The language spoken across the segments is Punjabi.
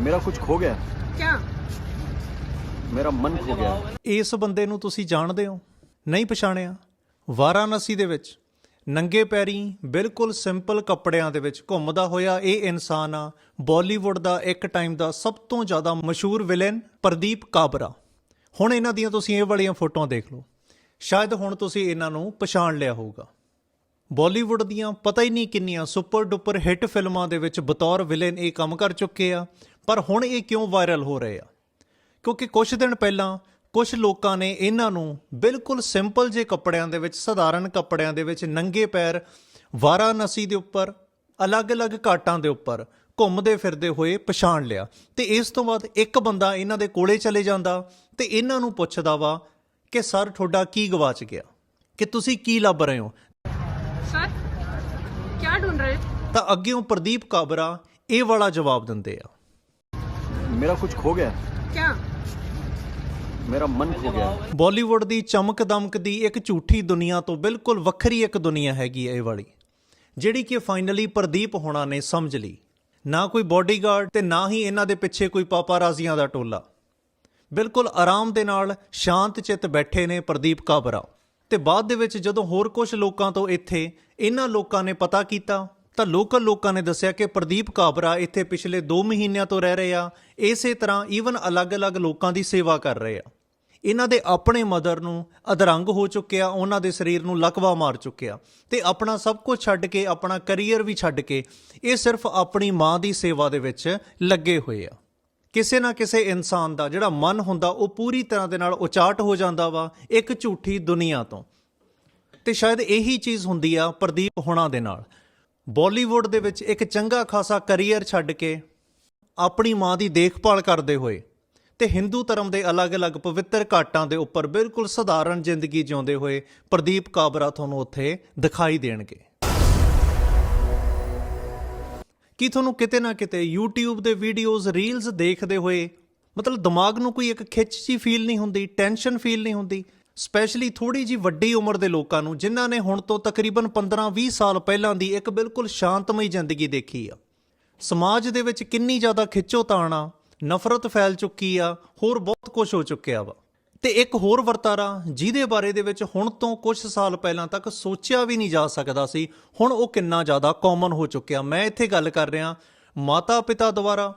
ਮੇਰਾ ਕੁਝ ਖੋ ਗਿਆ। क्या ਮੇਰਾ ਮਨ ਖੋ ਗਿਆ। ਇਸ ਬੰਦੇ ਨੂੰ ਤੁਸੀਂ ਜਾਣਦੇ ਹੋ ਨਹੀਂ ਪਛਾਣਿਆ। ਵਾਰਾਣਸੀ ਦੇ ਵਿੱਚ ਨੰਗੇ ਪੈਰੀ ਬਿਲਕੁਲ ਸਿੰਪਲ ਕੱਪੜਿਆਂ ਦੇ ਵਿੱਚ ਘੁੰਮਦਾ ਹੋਇਆ ਇਹ ਇਨਸਾਨ ਆ ਬਾਲੀਵੁੱਡ ਦਾ ਇੱਕ ਟਾਈਮ ਦਾ ਸਭ ਤੋਂ ਜ਼ਿਆਦਾ ਮਸ਼ਹੂਰ ਵਿਲਨ ਪ੍ਰਦੀਪ ਕਾਬਰਾ। ਹੁਣ ਇਹਨਾਂ ਦੀਆਂ ਤੁਸੀਂ ਇਹ ਵਾਲੀਆਂ ਫੋਟੋਆਂ ਦੇਖ ਲਓ। ਸ਼ਾਇਦ ਹੁਣ ਤੁਸੀਂ ਇਹਨਾਂ ਨੂੰ ਪਛਾਣ ਲਿਆ ਹੋਊਗਾ। ਬਾਲੀਵੁੱਡ ਦੀਆਂ ਪਤਾ ਹੀ ਨਹੀਂ ਕਿੰਨੀਆਂ ਸੁਪਰ ਡੁਪਰ ਹਿੱਟ ਫਿਲਮਾਂ ਦੇ ਵਿੱਚ ਬਤੌਰ ਵਿਲਨ ਇਹ ਕੰਮ ਕਰ ਚੁੱਕੇ ਆ। ਪਰ ਹੁਣ ਇਹ ਕਿਉਂ ਵਾਇਰਲ ਹੋ ਰਹੇ ਆ? ਕਿਉਂਕਿ ਕੁਝ ਦਿਨ ਪਹਿਲਾਂ ਕੁਝ ਲੋਕਾਂ ਨੇ ਇਹਨਾਂ ਨੂੰ ਬਿਲਕੁਲ ਸਿੰਪਲ ਜੇ ਕੱਪੜਿਆਂ ਦੇ ਵਿੱਚ ਸਧਾਰਨ ਕੱਪੜਿਆਂ ਦੇ ਵਿੱਚ ਨੰਗੇ ਪੈਰ ਵਾਰਾਨਸੀ ਦੇ ਉੱਪਰ ਅਲੱਗ-ਅਲੱਗ ਘਾਟਾਂ ਦੇ ਉੱਪਰ ਘੁੰਮਦੇ ਫਿਰਦੇ ਹੋਏ ਪਛਾਣ ਲਿਆ। ਤੇ ਇਸ ਤੋਂ ਬਾਅਦ ਇੱਕ ਬੰਦਾ ਇਹਨਾਂ ਦੇ ਕੋਲੇ ਚਲੇ ਜਾਂਦਾ ਤੇ ਇਹਨਾਂ ਨੂੰ ਪੁੱਛਦਾ ਵਾ ਕਿ ਸਰ ਤੁਹਾਡਾ ਕੀ ਗਵਾਚ ਗਿਆ? ਕਿ ਤੁਸੀਂ ਕੀ ਲੱਭ ਰਹੇ ਹੋ? ਸਰ ਕੀ ਢੂੰਡ ਰਹੇ? ਤਾਂ ਅੱਗੇ ਉਹ ਪ੍ਰਦੀਪ ਕਾਬਰਾ ਇਹ ਵਾਲਾ ਜਵਾਬ ਦਿੰਦੇ ਆ। मेरा कुछ खो गया क्या मेरा मन खो गया ਬਾਲੀਵੁੱਡ ਦੀ ਚਮਕ ਦਮਕ ਦੀ ਇੱਕ ਝੂਠੀ ਦੁਨੀਆ ਤੋਂ ਬਿਲਕੁਲ ਵੱਖਰੀ ਇੱਕ ਦੁਨੀਆ ਹੈਗੀ ਹੈ ਇਹ ਵਾਲੀ ਜਿਹੜੀ ਕਿ ਫਾਈਨਲੀ ਪ੍ਰਦੀਪ ਹੋਣਾ ਨੇ ਸਮਝ ਲਈ ਨਾ ਕੋਈ ਬਾਡੀਗਾਰਡ ਤੇ ਨਾ ਹੀ ਇਹਨਾਂ ਦੇ ਪਿੱਛੇ ਕੋਈ ਪਾਪਾਰਾਜ਼ੀਆਂ ਦਾ ਟੋਲਾ ਬਿਲਕੁਲ ਆਰਾਮ ਦੇ ਨਾਲ ਸ਼ਾਂਤ ਚਿੱਤ ਬੈਠੇ ਨੇ ਪ੍ਰਦੀਪ ਕਾਬਰਾ ਤੇ ਬਾਅਦ ਦੇ ਵਿੱਚ ਜਦੋਂ ਹੋਰ ਕੁਝ ਲੋਕਾਂ ਤੋਂ ਇੱਥੇ ਇਹਨਾਂ ਲੋਕਾਂ ਨੇ ਪਤਾ ਕੀਤਾ ਤਾਂ ਲੋਕਲ ਲੋਕਾਂ ਨੇ ਦੱਸਿਆ ਕਿ ਪ੍ਰਦੀਪ ਕਾਬਰਾ ਇੱਥੇ ਪਿਛਲੇ 2 ਮਹੀਨਿਆਂ ਤੋਂ ਰਹਿ ਰਹੇ ਆ ਇਸੇ ਤਰ੍ਹਾਂ ਈਵਨ ਅਲੱਗ-ਅਲੱਗ ਲੋਕਾਂ ਦੀ ਸੇਵਾ ਕਰ ਰਹੇ। ਆ ਇਹਨਾਂ ਦੇ ਆਪਣੇ ਮਦਰ ਨੂੰ ਅਧਰੰਗ ਹੋ ਚੁੱਕਿਆ, ਉਹਨਾਂ ਦੇ ਸਰੀਰ ਨੂੰ ਲਕਵਾ ਮਾਰ ਚੁੱਕਿਆ ਤੇ ਆਪਣਾ ਸਭ ਕੁਝ ਛੱਡ ਕੇ, ਆਪਣਾ ਕੈਰੀਅਰ ਵੀ ਛੱਡ ਕੇ ਇਹ ਸਿਰਫ ਆਪਣੀ ਮਾਂ ਦੀ ਸੇਵਾ ਦੇ ਵਿੱਚ ਲੱਗੇ ਹੋਏ ਆ। ਕਿਸੇ ਨਾ ਕਿਸੇ ਇਨਸਾਨ ਦਾ ਜਿਹੜਾ ਮਨ ਹੁੰਦਾ, ਉਹ ਪੂਰੀ ਤਰ੍ਹਾਂ ਦੇ ਨਾਲ ਉਚਾਟ ਹੋ ਜਾਂਦਾ ਵਾ ਇੱਕ ਝੂਠੀ ਦੁਨੀਆ ਤੋਂ। ਤੇ ਸ਼ਾਇਦ ਇਹੀ ਚੀਜ਼ ਹੁੰਦੀ ਆ ਪ੍ਰਦੀਪ ਹੋਣਾ ਦੇ ਨਾਲ। ਬਾਲੀਵੁੱਡ ਦੇ ਵਿੱਚ ਇੱਕ ਚੰਗਾ ਖਾਸਾ ਕੈਰੀਅਰ ਛੱਡ ਕੇ ਆਪਣੀ ਮਾਂ ਦੀ ਦੇਖਭਾਲ ਕਰਦੇ ਹੋਏ ਤੇ ਹਿੰਦੂ ਧਰਮ ਦੇ ਅਲੱਗ-ਅਲੱਗ ਪਵਿੱਤਰ ਘਾਟਾਂ ਦੇ ਉੱਪਰ ਬਿਲਕੁਲ ਸਧਾਰਨ ਜ਼ਿੰਦਗੀ ਜਿਉਂਦੇ ਹੋਏ ਪ੍ਰਦੀਪ ਕਾਬਰਾ ਤੁਹਾਨੂੰ ਉੱਥੇ ਦਿਖਾਈ ਦੇਣਗੇ। ਕੀ ਤੁਹਾਨੂੰ ਕਿਤੇ ਨਾ ਕਿਤੇ YouTube ਦੇ ਵੀਡੀਓਜ਼ ਰੀਲਸ ਦੇਖਦੇ ਹੋਏ ਮਤਲਬ ਦਿਮਾਗ ਨੂੰ ਕੋਈ ਇੱਕ ਖਿੱਚ ਜੀ ਫੀਲ ਨਹੀਂ ਹੁੰਦੀ ਟੈਨਸ਼ਨ ਫੀਲ ਨਹੀਂ ਹੁੰਦੀ? ਸਪੈਸ਼ਲੀ ਥੋੜੀ ਜੀ ਵੱਡੀ ਉਮਰ ਦੇ ਲੋਕਾਂ ਨੂੰ, ਜਿਨ੍ਹਾਂ ਨੇ ਹੁਣ ਤੋਂ ਤਕਰੀਬਨ 15-20 ਸਾਲ ਪਹਿਲਾਂ ਦੀ ਇੱਕ ਬਿਲਕੁਲ ਸ਼ਾਂਤਮਈ ਜ਼ਿੰਦਗੀ ਦੇਖੀ ਆ। ਸਮਾਜ ਦੇ ਵਿੱਚ ਕਿੰਨੀ ਜ਼ਿਆਦਾ ਖਿੱਚੋਤਾਣ ਆ, ਨਫ਼ਰਤ ਫੈਲ ਚੁੱਕੀ ਆ, ਹੋਰ ਬਹੁਤ ਕੁਝ ਹੋ ਚੁੱਕਿਆ ਵਾ। ਤੇ ਇੱਕ ਹੋਰ ਵਰਤਾਰਾ, ਜਿਹਦੇ ਬਾਰੇ ਦੇ ਵਿੱਚ ਹੁਣ ਤੋਂ ਕੁਝ ਸਾਲ ਪਹਿਲਾਂ ਤੱਕ ਸੋਚਿਆ ਵੀ ਨਹੀਂ ਜਾ ਸਕਦਾ ਸੀ, ਹੁਣ ਉਹ ਕਿੰਨਾ ਜ਼ਿਆਦਾ ਕਾਮਨ ਹੋ ਚੁੱਕਿਆ। ਮੈਂ ਇੱਥੇ ਗੱਲ ਕਰ ਰਿਹਾ ਮਾਤਾ ਪਿਤਾ ਦੁਆਰਾ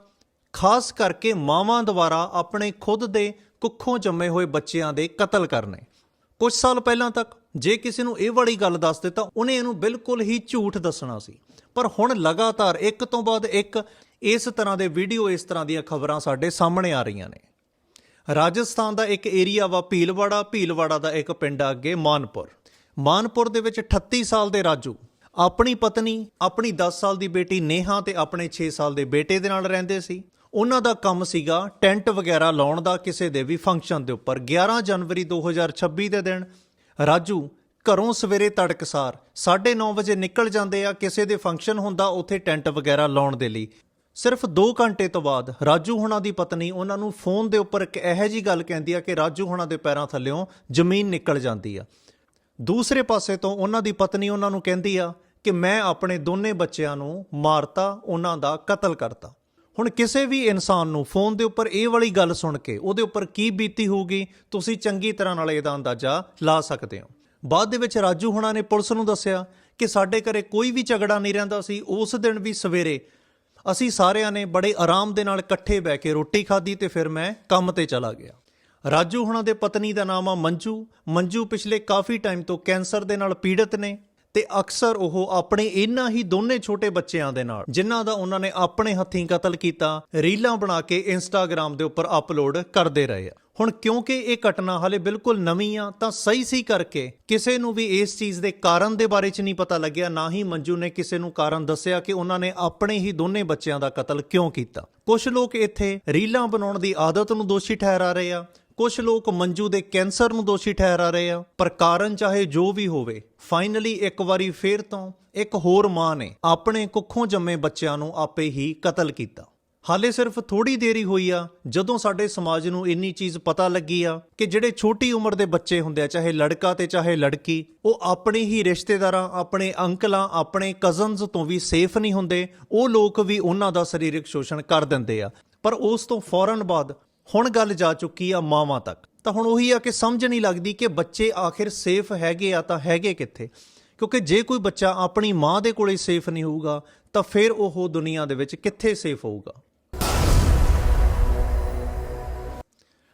ਖਾਸ ਕਰਕੇ ਮਾਵਾਂ ਦੁਆਰਾ ਆਪਣੇ ਖੁਦ ਦੇ ਕੁੱਖੋਂ ਜੰਮੇ ਹੋਏ ਬੱਚਿਆਂ ਦੇ ਕਤਲ ਕਰਨੇ। ਕੁਝ ਸਾਲ ਪਹਿਲਾਂ ਤੱਕ ਜੇ ਕਿਸੇ ਨੂੰ ਇਹ ਵਾਲੀ ਗੱਲ ਦੱਸ ਦਿੱਤਾ, ਉਹਨੇ ਇਹਨੂੰ ਬਿਲਕੁਲ ਹੀ ਝੂਠ ਦੱਸਣਾ ਸੀ। ਪਰ ਹੁਣ ਲਗਾਤਾਰ ਇੱਕ ਤੋਂ ਬਾਅਦ ਇੱਕ ਇਸ ਤਰ੍ਹਾਂ ਦੇ ਵੀਡੀਓ, ਇਸ ਤਰ੍ਹਾਂ ਦੀਆਂ ਖਬਰਾਂ ਸਾਡੇ ਸਾਹਮਣੇ ਆ ਰਹੀਆਂ ਨੇ। ਰਾਜਸਥਾਨ ਦਾ ਇੱਕ ਏਰੀਆ ਵਾ ਭੀਲਵਾੜਾ ਭੀਲਵਾੜਾ ਦਾ ਇੱਕ ਪਿੰਡ ਆ ਅੱਗੇ ਮਾਨਪੁਰ। ਮਾਨਪੁਰ ਦੇ ਵਿੱਚ 38 ਸਾਲ ਦੇ ਰਾਜੂ, ਆਪਣੀ ਪਤਨੀ, ਆਪਣੀ 10 ਸਾਲ ਦੀ ਬੇਟੀ ਨੇਹਾ ਤੇ ਆਪਣੇ 6 ਸਾਲ ਦੇ ਬੇਟੇ ਦੇ ਨਾਲ ਰਹਿੰਦੇ ਸੀ। ਉਹਨਾਂ ਦਾ ਕੰਮ ਸੀਗਾ ਟੈਂਟ ਵਗੈਰਾ ਲਾਉਣ ਦਾ ਕਿਸੇ ਦੇ ਵੀ ਫੰਕਸ਼ਨ ਦੇ ਉੱਪਰ। 11 ਜਨਵਰੀ 2026 ਦੇ ਦਿਨ ਰਾਜੂ ਘਰੋਂ ਸਵੇਰੇ ਤੜਕਸਾਰ 9:30 ਵਜੇ ਨਿਕਲ ਜਾਂਦੇ ਆ ਕਿਸੇ ਦੇ ਫੰਕਸ਼ਨ ਹੁੰਦਾ ਉੱਥੇ ਟੈਂਟ ਵਗੈਰਾ ਲਾਉਣ ਦੇ ਲਈ। ਸਿਰਫ 2 ਘੰਟੇ ਤੋਂ ਬਾਅਦ ਰਾਜੂ ਹੁਣਾਂ ਦੀ ਪਤਨੀ ਉਹਨਾਂ ਨੂੰ ਫੋਨ ਦੇ ਉੱਪਰ ਇੱਕ ਇਹੋ ਜੀ ਗੱਲ ਕਹਿੰਦੀ ਆ ਕਿ ਰਾਜੂ ਹੁਣਾਂ ਦੇ ਪੈਰਾਂ ਥੱਲੇੋਂ ਜ਼ਮੀਨ ਨਿਕਲ ਜਾਂਦੀ ਆ। ਦੂਸਰੇ ਪਾਸੇ ਤੋਂ ਉਹਨਾਂ ਦੀ ਪਤਨੀ ਉਹਨਾਂ ਨੂੰ ਕਹਿੰਦੀ ਆ ਕਿ ਮੈਂ ਆਪਣੇ ਦੋਨੇ ਬੱਚਿਆਂ ਨੂੰ ਮਾਰਤਾ, ਉਹਨਾਂ ਦਾ ਕਤਲ ਕਰਤਾ। ਹੁਣ ਕਿਸੇ ਵੀ ਇਨਸਾਨ ਨੂੰ ਫੋਨ ਦੇ ਉੱਪਰ ਇਹ ਵਾਲੀ ਗੱਲ ਸੁਣ ਕੇ ਉਹਦੇ ਉੱਪਰ ਕੀ ਬੀਤੀ ਹੋਊਗੀ, ਤੁਸੀਂ ਚੰਗੀ ਤਰ੍ਹਾਂ ਨਾਲ ਇਹਦਾ ਅੰਦਾਜ਼ਾ ਲਾ ਸਕਦੇ ਹੋ। ਬਾਅਦ ਦੇ ਵਿੱਚ ਰਾਜੂ ਹੁਣਾ ਨੇ ਪੁਲਿਸ ਨੂੰ ਦੱਸਿਆ ਕਿ ਸਾਡੇ ਘਰੇ ਕੋਈ ਵੀ ਝਗੜਾ ਨਹੀਂ ਰਹਿੰਦਾ ਸੀ, ਉਸ ਦਿਨ ਵੀ ਸਵੇਰੇ ਅਸੀਂ ਸਾਰਿਆਂ ਨੇ ਬੜੇ ਆਰਾਮ ਦੇ ਨਾਲ ਇਕੱਠੇ ਬਹਿ ਕੇ ਰੋਟੀ ਖਾਧੀ ਤੇ ਫਿਰ ਮੈਂ ਕੰਮ ਤੇ ਚਲਾ ਗਿਆ। ਰਾਜੂ ਹੁਣਾਂ ਦੇ ਪਤਨੀ ਦਾ ਨਾਮ ਆ ਮੰਜੂ। ਮੰਜੂ ਪਿਛਲੇ ਕਾਫੀ ਟਾਈਮ ਤੋਂ ਕੈਂਸਰ ਦੇ ਨਾਲ ਪੀੜਤ ਨੇ। ਤੇ ਅਕਸਰ ਉਹ ਆਪਣੇ ਇਹਨਾਂ ਹੀ ਦੋਨੇ ਛੋਟੇ ਬੱਚਿਆਂ ਦੇ ਨਾਲ, ਜਿਨ੍ਹਾਂ ਦਾ ਉਹਨਾਂ ਨੇ ਆਪਣੇ ਹੱਥੀਂ ਕਤਲ ਕੀਤਾ, ਰੀਲਾਂ ਬਣਾ ਕੇ ਇੰਸਟਾਗ੍ਰam ਦੇ ਉੱਪਰ ਅਪਲੋਡ ਕਰਦੇ ਰਹੇ ਆ। ਹੁਣ ਕਿਉਂਕਿ ਇਹ ਘਟਨਾ ਹਾਲੇ ਬਿਲਕੁਲ ਨਵੀਂ ਆ, ਤਾਂ ਸਹੀ ਸਹੀ ਕਰਕੇ ਕਿਸੇ ਨੂੰ ਵੀ ਇਸ ਚੀਜ਼ ਦੇ ਕਾਰਨ ਦੇ ਬਾਰੇ ਚ ਨਹੀਂ ਪਤਾ ਲੱਗਿਆ, ਨਾ ਹੀ ਮੰਜੂ ਨੇ ਕਿਸੇ ਨੂੰ ਕਾਰਨ ਦੱਸਿਆ ਕਿ ਉਹਨਾਂ ਨੇ ਆਪਣੇ ਹੀ ਦੋਨੇ ਬੱਚਿਆਂ ਦਾ ਕਤਲ ਕਿਉਂ ਕੀਤਾ। ਕੁਝ ਲੋਕ ਇੱਥੇ ਰੀਲਾਂ ਬਣਾਉਣ ਦੀ ਆਦਤ ਨੂੰ ਦੋਸ਼ੀ ਠਹਿਰਾ ਰਹੇ ਆ ਕੁਝ ਲੋਕ ਮੰਜੂ ਦੇ ਕੈਂਸਰ ਨੂੰ ਦੋਸ਼ੀ ਠਹਿਰਾ ਰਹੇ ਆ, ਪਰ ਕਾਰਨ ਚਾਹੇ ਜੋ ਵੀ ਹੋਵੇ ਫਾਈਨਲੀ ਇੱਕ ਵਾਰੀ ਫੇਰ ਤੋਂ ਇੱਕ ਹੋਰ ਮਾਂ ਨੇ ਆਪਣੇ ਕੁੱਖੋਂ ਜੰਮੇ ਬੱਚਿਆਂ ਨੂੰ ਆਪੇ ਹੀ ਕਤਲ ਕੀਤਾ। ਹਾਲੇ ਸਿਰਫ ਥੋੜੀ ਦੇਰੀ ਹੋਈ ਆ, ਜਦੋਂ ਸਾਡੇ ਸਮਾਜ ਨੂੰ ਇੰਨੀ ਚੀਜ਼ ਪਤਾ ਲੱਗੀ ਆ ਕਿ ਜਿਹੜੇ ਛੋਟੀ ਉਮਰ ਦੇ ਬੱਚੇ ਹੁੰਦੇ ਆ, ਚਾਹੇ ਲੜਕਾ ਤੇ ਚਾਹੇ ਲੜਕੀ, ਉਹ ਆਪਣੇ ਹੀ ਰਿਸ਼ਤੇਦਾਰਾਂ, ਆਪਣੇ ਅੰਕਲਾਂ, ਆਪਣੇ ਕਜ਼ਨਸ ਤੋਂ ਵੀ ਸੇਫ ਨਹੀਂ ਹੁੰਦੇ, ਉਹ ਲੋਕ ਵੀ ਉਹਨਾਂ ਦਾ ਸਰੀਰਕ ਸ਼ੋਸ਼ਣ ਕਰ ਦਿੰਦੇ ਆ। ਪਰ ਉਸ ਤੋਂ ਫੌਰਨ ਬਾਅਦ ਹੁਣ ਗੱਲ ਜਾ ਚੁੱਕੀ ਆ ਮਾਵਾਂ ਤੱਕ। ਤਾਂ ਹੁਣ ਉਹੀ ਆ ਕਿ ਸਮਝ ਨਹੀਂ ਲੱਗਦੀ ਕਿ ਬੱਚੇ ਆਖਿਰ ਸੇਫ ਹੈਗੇ ਆ ਤਾਂ ਹੈਗੇ ਕਿੱਥੇ? ਕਿਉਂਕਿ ਜੇ ਕੋਈ ਬੱਚਾ ਆਪਣੀ ਮਾਂ ਦੇ ਕੋਲੇ ਸੇਫ ਨਹੀਂ ਹੋਊਗਾ, ਤਾਂ ਫਿਰ ਉਹ ਦੁਨੀਆ ਦੇ ਵਿੱਚ ਕਿੱਥੇ ਸੇਫ ਹੋਊਗਾ?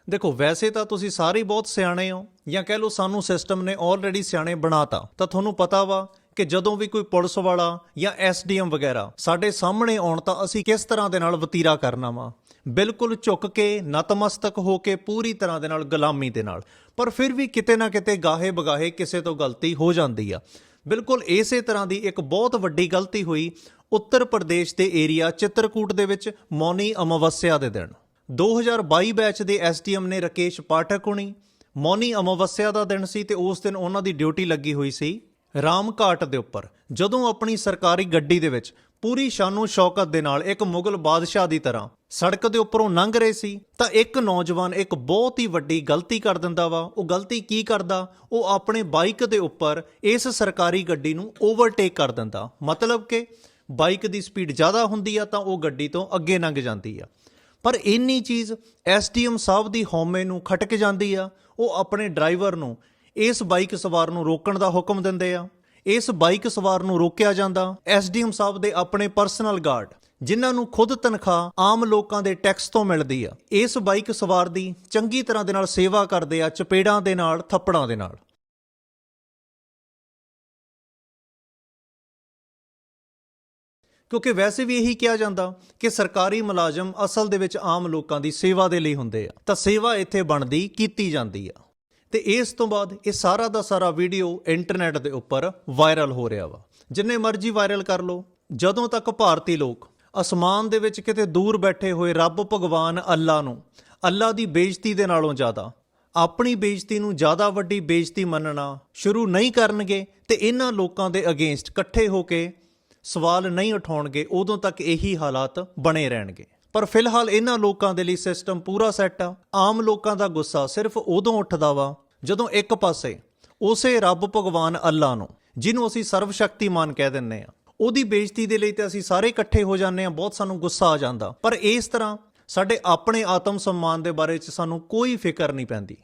ਦੇਖੋ, ਵੈਸੇ ਤਾਂ ਤੁਸੀਂ ਸਾਰੇ ਬਹੁਤ ਸਿਆਣੇ ਹੋ, ਜਾਂ ਕਹਿ ਲਓ ਸਾਨੂੰ ਸਿਸਟਮ ਨੇ ਆਲਰੇਡੀ ਸਿਆਣੇ ਬਣਾਤਾ। ਤਾਂ ਤੁਹਾਨੂੰ ਪਤਾ ਵਾ ਕਿ ਜਦੋਂ ਵੀ ਕੋਈ ਪੁਲਿਸ ਵਾਲਾ ਜਾਂ ਐਸਡੀਐਮ ਵਗੈਰਾ ਸਾਡੇ ਸਾਹਮਣੇ ਆਉਣ ਤਾਂ ਅਸੀਂ ਕਿਸ ਤਰ੍ਹਾਂ ਦੇ ਨਾਲ ਵਤੀਰਾ ਕਰਨਾ ਵਾ? ਬਿਲਕੁਲ ਝੁੱਕ ਕੇ, ਨਤਮਸਤਕ ਹੋ ਕੇ ਪੂਰੀ ਤਰ੍ਹਾਂ ਦੇ ਨਾਲ, ਗੁਲਾਮੀ ਦੇ ਨਾਲ। ਪਰ ਫਿਰ ਵੀ ਕਿਤੇ ਨਾ ਕਿਤੇ ਗਾਹੇ ਬਗਾਹੇ ਕਿਸੇ ਤੋਂ ਗਲਤੀ ਹੋ ਜਾਂਦੀ ਆ। ਬਿਲਕੁਲ ਇਸੇ ਤਰ੍ਹਾਂ ਦੀ ਇੱਕ ਬਹੁਤ ਵੱਡੀ ਗਲਤੀ ਹੋਈ ਉੱਤਰ ਪ੍ਰਦੇਸ਼ ਦੇ ਏਰੀਆ ਚਿੱਤਰਕੂਟ ਦੇ ਵਿੱਚ ਮੌਨੀ ਅਮਾਵਸਿਆ ਦੇ ਦਿਨ। 2022 ਬੈਚ ਦੇ ਐਸਟੀਐਮ ਨੇ ਰਕੇਸ਼ ਪਾਠਕ ਹੁਣੀ। ਮੌਨੀ ਅਮਾਵਸਿਆ ਦਾ ਦਿਨ ਸੀ ਤੇ ਉਸ ਦਿਨ ਉਹਨਾਂ ਦੀ ਡਿਊਟੀ ਲੱਗੀ ਹੋਈ ਸੀ ਰਾਮਘਾਟ ਦੇ ਉੱਪਰ। ਜਦੋਂ ਆਪਣੀ ਸਰਕਾਰੀ ਗੱਡੀ ਦੇ ਵਿੱਚ ਪੂਰੀ ਸ਼ਾਨੋ ਸ਼ੌਕਤ ਦੇ ਨਾਲ ਇੱਕ ਮੁਗਲ ਬਾਦਸ਼ਾਹ ਦੀ ਤਰ੍ਹਾਂ ਸੜਕ ਦੇ ਉੱਪਰੋਂ ਲੰਘ ਰਹੇ ਸੀ, ਤਾਂ ਇੱਕ ਨੌਜਵਾਨ ਇੱਕ ਬਹੁਤ ਹੀ ਵੱਡੀ ਗਲਤੀ ਕਰ ਦਿੰਦਾ ਵਾ। ਉਹ ਗਲਤੀ ਕੀ ਕਰਦਾ? ਉਹ ਆਪਣੇ ਬਾਈਕ ਦੇ ਉੱਪਰ ਇਸ ਸਰਕਾਰੀ ਗੱਡੀ ਨੂੰ ਓਵਰਟੇਕ ਕਰ ਦਿੰਦਾ। ਮਤਲਬ ਕਿ ਬਾਈਕ ਦੀ ਸਪੀਡ ਜ਼ਿਆਦਾ ਹੁੰਦੀ ਆ, ਤਾਂ ਉਹ ਗੱਡੀ ਤੋਂ ਅੱਗੇ ਲੰਘ ਜਾਂਦੀ ਆ। ਪਰ ਇੰਨੀ ਚੀਜ਼ ਐਸਡੀਐਮ ਸਾਹਿਬ ਦੀ ਹਉਮੈ ਨੂੰ ਖਟਕ ਜਾਂਦੀ ਆ। ਉਹ ਆਪਣੇ ਡਰਾਈਵਰ ਨੂੰ ਇਸ ਬਾਈਕ ਸਵਾਰ ਨੂੰ ਰੋਕਣ ਦਾ ਹੁਕਮ ਦਿੰਦੇ ਆ। ਇਸ ਬਾਈਕ ਸਵਾਰ ਨੂੰ ਰੋਕਿਆ ਜਾਂਦਾ। ਐਸਡੀਐਮ ਸਾਹਿਬ ਦੇ ਆਪਣੇ ਪਰਸਨਲ ਗਾਰਡ ਜਿਨ੍ਹਾਂ ਨੂੰ ਖੁਦ ਤਨਖਾਹ ਆਮ ਲੋਕਾਂ ਦੇ ਟੈਕਸ ਤੋਂ ਮਿਲਦੀ ਆ। ਇਸ ਬਾਈਕ ਸਵਾਰ ਦੀ ਚੰਗੀ ਤਰ੍ਹਾਂ ਦੇ ਨਾਲ ਸੇਵਾ ਕਰਦੇ ਆ, ਚਪੇੜਾਂ ਦੇ ਨਾਲ, ਥੱਪੜਾਂ ਦੇ ਨਾਲ। ਕਿਉਂਕਿ ਵੈਸੇ ਵੀ ਇਹੀ ਕਿਹਾ ਜਾਂਦਾ ਕਿ ਸਰਕਾਰੀ ਮੁਲਾਜ਼ਮ ਅਸਲ ਦੇ ਵਿੱਚ ਆਮ ਲੋਕਾਂ ਦੀ ਸੇਵਾ ਦੇ ਲਈ ਹੁੰਦੇ ਆ। ਤਾਂ ਸੇਵਾ ਇੱਥੇ ਬਣਦੀ, ਕੀਤੀ ਜਾਂਦੀ ਆ। ਤੇ ਇਸ ਤੋਂ ਬਾਅਦ ਇਹ ਸਾਰਾ ਦਾ ਸਾਰਾ ਵੀਡੀਓ ਇੰਟਰਨੈਟ ਦੇ ਉੱਪਰ ਵਾਇਰਲ ਹੋ ਰਿਹਾ ਵਾ। ਜਿੰਨੇ ਮਰਜ਼ੀ ਵਾਇਰਲ ਕਰ ਲਓ, ਜਦੋਂ ਤੱਕ ਭਾਰਤੀ ਲੋਕ ਅਸਮਾਨ ਦੇ ਵਿੱਚ ਕਿਤੇ ਦੂਰ ਬੈਠੇ ਹੋਏ ਰੱਬ ਭਗਵਾਨ ਅੱਲਾ ਨੂੰ ਅੱਲਾ ਦੀ ਬੇਇੱਜ਼ਤੀ ਦੇ ਨਾਲੋਂ ਜ਼ਿਆਦਾ। ਆਪਣੀ ਬੇਇੱਜ਼ਤੀ ਨੂੰ ਜ਼ਿਆਦਾ ਵੱਡੀ ਬੇਇੱਜ਼ਤੀ ਮੰਨਣਾ ਸ਼ੁਰੂ ਨਹੀਂ ਕਰਨਗੇ ਤੇ ਇਹਨਾਂ ਲੋਕਾਂ ਦੇ ਅਗੇਂਸਟ ਇਕੱਠੇ ਹੋ ਕੇ ਸਵਾਲ ਨਹੀਂ ਉਠਾਉਣਗੇ, ਉਦੋਂ ਤੱਕ ਇਹੀ ਹਾਲਾਤ ਬਣੇ ਰਹਿਣਗੇ। ਪਰ ਫਿਲਹਾਲ ਇਹਨਾਂ ਲੋਕਾਂ ਦੇ ਲਈ ਸਿਸਟਮ ਪੂਰਾ ਸੈੱਟ ਆ। ਆਮ ਲੋਕਾਂ ਦਾ ਗੁੱਸਾ ਸਿਰਫ ਉਦੋਂ ਉੱਠਦਾ ਵਾ ਜਦੋਂ ਇੱਕ ਪਾਸੇ ਉਸੇ ਰੱਬ ਭਗਵਾਨ ਅੱਲਾ ਨੂੰ, ਜਿਹਨੂੰ ਅਸੀਂ ਸਰਵ ਸ਼ਕਤੀਮਾਨ ਕਹਿ ਦਿੰਨੇ ਆ। ਉਹਦੀ ਬੇਇੱਜ਼ਤੀ ਦੇ ਲਈ ਤੇ ਅਸੀਂ ਸਾਰੇ ਇਕੱਠੇ ਹੋ ਜਾਂਦੇ ਆ ਬਹੁਤ ਸਾਨੂੰ ਗੁੱਸਾ ਆ ਜਾਂਦਾ। ਪਰ ਇਸ ਤਰ੍ਹਾਂ ਸਾਡੇ ਆਪਣੇ ਆਤਮ ਸਨਮਾਨ ਦੇ ਬਾਰੇ ਚ ਸਾਨੂੰ ਕੋਈ ਫਿਕਰ ਨਹੀਂ ਪੈਂਦੀ।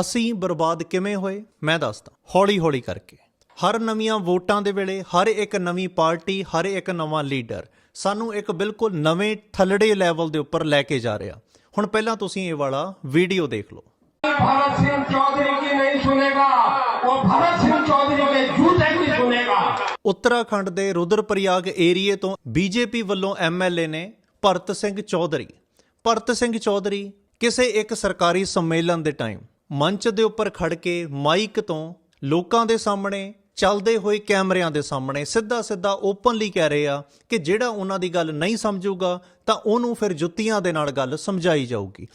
ਅਸੀਂ ਬਰਬਾਦ ਕਿਵੇਂ ਹੋਏ? ਮੈਂ ਦੱਸਦਾ। ਹੌਲੀ ਹੌਲੀ ਕਰਕੇ। ਹਰ ਨਵੀਆਂ ਵੋਟਾਂ ਦੇ ਵੇਲੇ ਹਰ ਇੱਕ ਨਵੀਂ ਪਾਰਟੀ, ਹਰ ਇੱਕ ਨਵਾਂ ਲੀਡਰ ਸਾਨੂੰ ਇੱਕ ਬਿਲਕੁਲ ਨਵੇਂ ਥੱਲੜੇ ਲੈਵਲ ਦੇ ਉੱਪਰ ਲੈ ਕੇ ਜਾ ਰਿਹਾ। ਹੁਣ ਪਹਿਲਾਂ ਤੁਸੀਂ ਇਹ ਵਾਲਾ ਵੀਡੀਓ ਦੇਖ ਲਓ। भरत सिंह चौधरी की नहीं सुनेगा वो भरत सिंह चौधरी के जूते की सुनेगा ਉੱਤਰਾਖੰਡ ਦੇ ਰੁਦਰਪ੍ਰਯਾਗ ਏਰੀਏ ਤੋਂ ਬੀਜੇਪੀ ਵੱਲੋਂ ਐਮਐਲਏ ਨੇ ਭਰਤ ਸਿੰਘ ਚੌਧਰੀ ਭਰਤ ਸਿੰਘ ਚੌਧਰੀ ਕਿਸੇ ਇੱਕ ਸਰਕਾਰੀ ਸੰਮੇਲਨ ਦੇ ਟਾਈਮ ਮੰਚ ਦੇ ਉੱਪਰ ਖੜ ਕੇ ਮਾਈਕ ਤੋਂ ਲੋਕਾਂ ਦੇ ਸਾਹਮਣੇ ਚੱਲਦੇ ਹੋਏ ਕੈਮਰਿਆਂ ਦੇ ਸਾਹਮਣੇ ਸਿੱਧਾ ਸਿੱਧਾ ਓਪਨਲੀ ਕਹਿ ਰਹੇ ਆ ਕਿ ਜਿਹੜਾ ਉਹਨਾਂ ਦੀ ਗੱਲ ਨਹੀਂ ਸਮਝੂਗਾ ਤਾਂ ਉਹਨੂੰ ਫਿਰ ਜੁੱਤੀਆਂ ਦੇ ਨਾਲ ਗੱਲ ਸਮਝਾਈ ਜਾਊਗੀ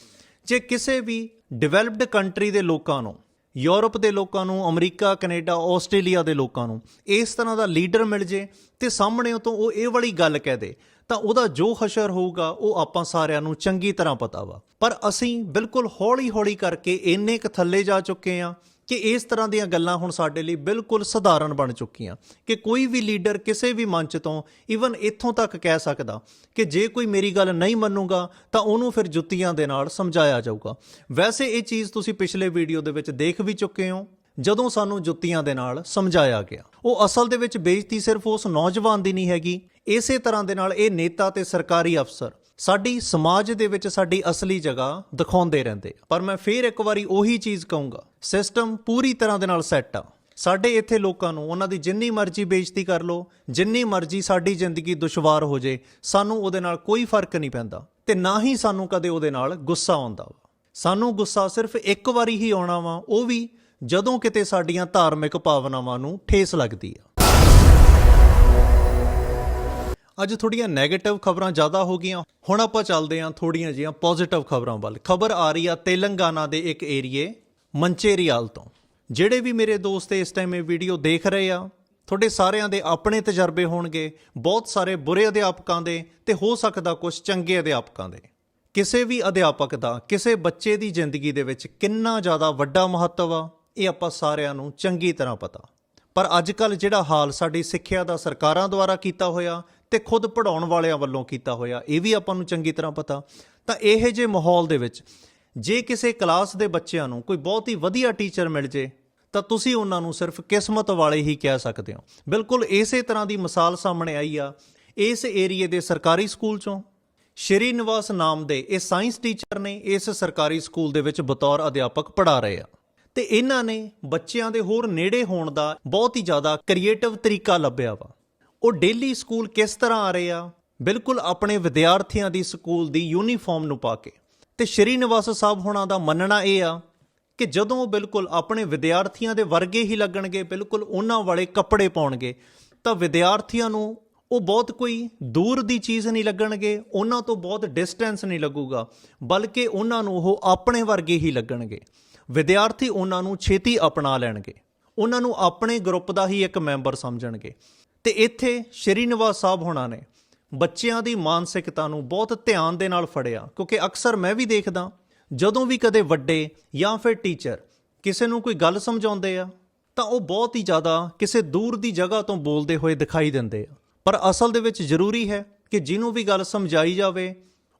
ਜੇ ਕਿਸੇ ਵੀ ਡਿਵੈਲਪਡ ਕੰਟਰੀ ਦੇ ਲੋਕਾਂ ਨੂੰ, ਯੂਰਪ ਦੇ ਲੋਕਾਂ ਨੂੰ, ਅਮਰੀਕਾ, ਕੈਨੇਡਾ, ਆਸਟ੍ਰੇਲੀਆ ਦੇ ਲੋਕਾਂ ਨੂੰ, ਇਸ ਤਰ੍ਹਾਂ ਦਾ ਲੀਡਰ ਮਿਲ ਜੇ ਤੇ ਸਾਹਮਣੇ ਤੋਂ ਉਹ ਇਹ ਵਾਲੀ ਗੱਲ ਕਹਿ ਦੇ, ਤਾਂ ਉਹਦਾ ਜੋ ਹਸ਼ਰ ਹੋਊਗਾ, ਉਹ ਆਪਾਂ ਸਾਰਿਆਂ ਨੂੰ ਚੰਗੀ ਤਰ੍ਹਾਂ ਪਤਾ ਵਾ। ਪਰ ਅਸੀਂ ਬਿਲਕੁਲ ਹੌਲੀ-ਹੌਲੀ ਕਰਕੇ ਇੰਨੇ ਕੁ ਥੱਲੇ ਜਾ ਚੁੱਕੇ ਆ ਕਿ ਇਸ ਤਰ੍ਹਾਂ ਦੀਆਂ ਗੱਲਾਂ ਹੁਣ ਸਾਡੇ ਲਈ ਬਿਲਕੁਲ ਸਧਾਰਨ ਬਣ ਚੁੱਕੀਆਂ ਕਿ ਕੋਈ ਵੀ ਲੀਡਰ ਕਿਸੇ ਵੀ ਮੰਚ ਤੋਂ ਈਵਨ ਇੱਥੋਂ ਤੱਕ ਕਹਿ ਸਕਦਾ ਕਿ ਜੇ ਕੋਈ ਮੇਰੀ ਗੱਲ ਨਹੀਂ ਮੰਨੂਗਾ ਤਾਂ ਉਹਨੂੰ ਫਿਰ ਜੁੱਤੀਆਂ ਦੇ ਨਾਲ ਸਮਝਾਇਆ ਜਾਊਗਾ। ਵੈਸੇ ਇਹ ਚੀਜ਼ ਤੁਸੀਂ ਪਿਛਲੇ ਵੀਡੀਓ ਦੇ ਵਿੱਚ ਦੇਖ ਵੀ ਚੁੱਕੇ ਹੋ, ਜਦੋਂ ਸਾਨੂੰ ਜੁੱਤੀਆਂ ਦੇ ਨਾਲ ਸਮਝਾਇਆ ਗਿਆ। ਉਹ ਅਸਲ ਦੇ ਵਿੱਚ ਬੇਇੱਜ਼ਤੀ ਸਿਰਫ ਉਸ ਨੌਜਵਾਨ ਦੀ ਨਹੀਂ ਹੈਗੀ, ਇਸੇ ਤਰ੍ਹਾਂ ਦੇ ਨਾਲ ਇਹ ਨੇਤਾ ਤੇ ਸਰਕਾਰੀ ਅਫਸਰ ਸਾਡੀ ਸਮਾਜ ਦੇ ਵਿੱਚ ਸਾਡੀ ਅਸਲੀ ਜਗ੍ਹਾ ਦਿਖਾਉਂਦੇ ਰਹਿੰਦੇ ਪਰ ਮੈਂ ਫੇਰ ਇੱਕ ਵਾਰੀ ਉਹੀ ਚੀਜ਼ ਕਹੂੰਗਾ ਸਿਸਟਮ ਪੂਰੀ ਤਰ੍ਹਾਂ ਦੇ ਨਾਲ ਸੈੱਟ ਆ। ਸਾਡੇ ਇੱਥੇ ਲੋਕਾਂ ਨੂੰ ਉਹਨਾਂ ਦੀ ਜਿੰਨੀ ਮਰਜ਼ੀ ਬੇਇੱਜ਼ਤੀ ਕਰ ਲਓ, ਜਿੰਨੀ ਮਰਜ਼ੀ ਸਾਡੀ ਜ਼ਿੰਦਗੀ ਦੁਸ਼ਵਾਰ ਹੋ ਜੇ, ਸਾਨੂੰ ਉਹਦੇ ਨਾਲ ਕੋਈ ਫ਼ਰਕ ਨਹੀਂ ਪੈਂਦਾ ਤੇ ਨਾ ਹੀ ਸਾਨੂੰ ਕਦੇ ਉਹਦੇ ਨਾਲ ਗੁੱਸਾ ਆਉਂਦਾ ਵਾ। ਸਾਨੂੰ ਗੁੱਸਾ ਸਿਰਫ ਇੱਕ ਵਾਰੀ ਹੀ ਆਉਣਾ ਵਾ, ਉਹ ਵੀ ਜਦੋਂ ਕਿਤੇ ਸਾਡੀਆਂ ਧਾਰਮਿਕ ਭਾਵਨਾਵਾਂ ਨੂੰ ਠੇਸ ਲੱਗਦੀ ਆ। ਅੱਜ ਥੋੜੀਆਂ 네ਗੇਟਿਵ ਖਬਰਾਂ ਜ਼ਿਆਦਾ ਹੋ ਗਈਆਂ। ਹੁਣ ਆਪਾਂ ਚੱਲਦੇ ਹਾਂ ਥੋੜੀਆਂ ਜਿਹੀਆਂ ਪੋਜ਼ਿਟਿਵ ਖਬਰਾਂ ਵੱਲ। ਖਬਰ ਆ ਰਹੀ ਆ ਤੇਲੰਗਾਨਾ ਦੇ ਇੱਕ ਏਰੀਏ, ਮੰਚੇਰੀਆਲ ਤੋਂ। ਜਿਹੜੇ ਵੀ ਮੇਰੇ ਦੋਸਤ ਇਸ ਟਾਈਮ ਇਹ ਵੀਡੀਓ ਦੇਖ ਰਹੇ ਆ, ਤੁਹਾਡੇ ਸਾਰਿਆਂ ਦੇ ਆਪਣੇ ਤਜਰਬੇ ਹੋਣਗੇ। ਬਹੁਤ ਸਾਰੇ ਬੁਰੇ ਅਧਿਆਪਕਾਂ ਦੇ ਤੇ ਹੋ ਸਕਦਾ ਕੁਝ ਚੰਗੇ ਅਧਿਆਪਕਾਂ ਦੇ। ਕਿਸੇ ਵੀ ਅਧਿਆਪਕ ਦਾ, ਕਿਸੇ ਬੱਚੇ ਦੀ ਜ਼ਿੰਦਗੀ ਦੇ ਵਿੱਚ ਕਿੰਨਾ ਜ਼ਿਆਦਾ ਵੱਡਾ ਮਹੱਤਵ ਆ, ਇਹ ਆਪਾਂ ਸਾਰਿਆਂ ਨੂੰ ਚੰਗੀ ਤਰ੍ਹਾਂ ਪਤਾ। ਪਰ ਅੱਜ ਕੱਲ ਜਿਹੜਾ ਹਾਲ ਸਾਡੀ ਸਿੱਖਿਆ ਦਾ ਸਰਕਾਰਾਂ ਦੁਆਰਾ ਕੀਤਾ ਹੋਇਆ ਤੇ ਖੁਦ ਪੜਾਉਣ ਵਾਲਿਆਂ ਵੱਲੋਂ ਕੀਤਾ ਹੋਇਆ, ਇਹ ਵੀ ਆਪਾਂ ਨੂੰ ਚੰਗੀ ਤਰ੍ਹਾਂ ਪਤਾ। ਤਾਂ ਇਹੋ ਜੇ ਮਾਹੌਲ ਦੇ ਵਿੱਚ, ਜੇ ਕਿਸੇ ਕਲਾਸ ਦੇ ਬੱਚਿਆਂ ਨੂੰ ਕੋਈ ਬਹੁਤ ਹੀ ਵਧੀਆ ਟੀਚਰ ਮਿਲ ਜੇ, ਤਾਂ ਤੁਸੀਂ ਉਹਨਾਂ ਨੂੰ ਸਿਰਫ ਕਿਸਮਤ ਵਾਲੇ ਹੀ ਕਹਿ ਸਕਦੇ ਹੋ। ਬਿਲਕੁਲ ਇਸੇ ਤਰ੍ਹਾਂ ਦੀ ਮਿਸਾਲ ਸਾਹਮਣੇ ਆਈ ਆ, ਇਸ ਏਰੀਏ ਦੇ ਸਰਕਾਰੀ ਸਕੂਲ ਚੋਂ। ਸ਼੍ਰੀ ਨਿਵਾਸ ਨਾਮ ਦੇ ਇਹ ਸਾਇੰਸ ਟੀਚਰ ਨੇ ਇਸ ਸਰਕਾਰੀ ਸਕੂਲ ਦੇ ਵਿੱਚ ਬਤੌਰ ਅਧਿਆਪਕ ਪੜ੍ਹਾ ਰਹੇ ਆ। ਤੇ ਇਹਨਾਂ ਨੇ ਬੱਚਿਆਂ ਦੇ ਹੋਰ ਨੇੜੇ ਹੋਣ ਦਾ ਬਹੁਤ ਹੀ ਜ਼ਿਆਦਾ ਕ੍ਰੀਏਟਿਵ ਤਰੀਕਾ ਲੱਭਿਆ ਵਾ। ਉਹ ਡੇਲੀ ਸਕੂਲ ਕਿਸ ਤਰ੍ਹਾਂ ਆ ਰਹੇ ਆ? ਬਿਲਕੁਲ ਆਪਣੇ ਵਿਦਿਆਰਥੀਆਂ ਦੀ ਸਕੂਲ ਦੀ ਯੂਨੀਫਾਰਮ ਨੂੰ ਪਾ ਕੇ। ਤੇ ਸ਼੍ਰੀ ਨਿਵਾਸ ਸਾਹਿਬ ਹੋਣਾ ਦਾ ਮੰਨਣਾ ਇਹ ਆ ਕਿ ਜਦੋਂ ਉਹ ਬਿਲਕੁਲ ਆਪਣੇ ਵਿਦਿਆਰਥੀਆਂ ਦੇ ਵਰਗੇ ਹੀ ਲੱਗਣਗੇ, ਬਿਲਕੁਲ ਉਹਨਾਂ ਵਾਲੇ ਕੱਪੜੇ ਪਾਉਣਗੇ, ਤਾਂ ਵਿਦਿਆਰਥੀਆਂ ਨੂੰ ਉਹ ਬਹੁਤ ਕੋਈ ਦੂਰ ਦੀ ਚੀਜ਼ ਨਹੀਂ ਲੱਗਣਗੇ, ਉਹਨਾਂ ਤੋਂ ਬਹੁਤ ਡਿਸਟੈਂਸ ਨਹੀਂ ਲੱਗੂਗਾ, ਬਲਕਿ ਉਹਨਾਂ ਨੂੰ ਉਹ ਆਪਣੇ ਵਰਗੇ ਹੀ ਲੱਗਣਗੇ। ਵਿਦਿਆਰਥੀ ਉਹਨਾਂ ਨੂੰ ਛੇਤੀ ਅਪਣਾ ਲੈਣਗੇ। ਉਹਨਾਂ ਨੂੰ ਆਪਣੇ ਗਰੁੱਪ ਦਾ ਹੀ ਇੱਕ ਮੈਂਬਰ ਸਮਝਣਗੇ। ਤੇ ਇੱਥੇ ਸ਼੍ਰੀ ਨਿਵਾਸ ਸਾਹਿਬ ਹੋਣਾ ਨੇ ਬੱਚਿਆਂ ਦੀ ਮਾਨਸਿਕਤਾ ਨੂੰ ਬਹੁਤ ਧਿਆਨ ਦੇ ਨਾਲ ਫੜਿਆ, ਕਿਉਂਕਿ ਅਕਸਰ ਮੈਂ ਵੀ ਦੇਖਦਾ, ਜਦੋਂ ਵੀ ਕਦੇ ਵੱਡੇ ਜਾਂ ਫਿਰ ਟੀਚਰ ਕਿਸੇ ਨੂੰ ਕੋਈ ਗੱਲ ਸਮਝਾਉਂਦੇ ਆ, ਤਾਂ ਉਹ ਬਹੁਤ ਹੀ ਜ਼ਿਆਦਾ ਕਿਸੇ ਦੂਰ ਦੀ ਜਗ੍ਹਾ ਤੋਂ ਬੋਲਦੇ ਹੋਏ ਦਿਖਾਈ ਦਿੰਦੇ ਆ। ਪਰ ਅਸਲ ਦੇ ਵਿੱਚ ਜ਼ਰੂਰੀ ਹੈ ਕਿ ਜਿਹਨੂੰ ਵੀ ਗੱਲ ਸਮਝਾਈ ਜਾਵੇ,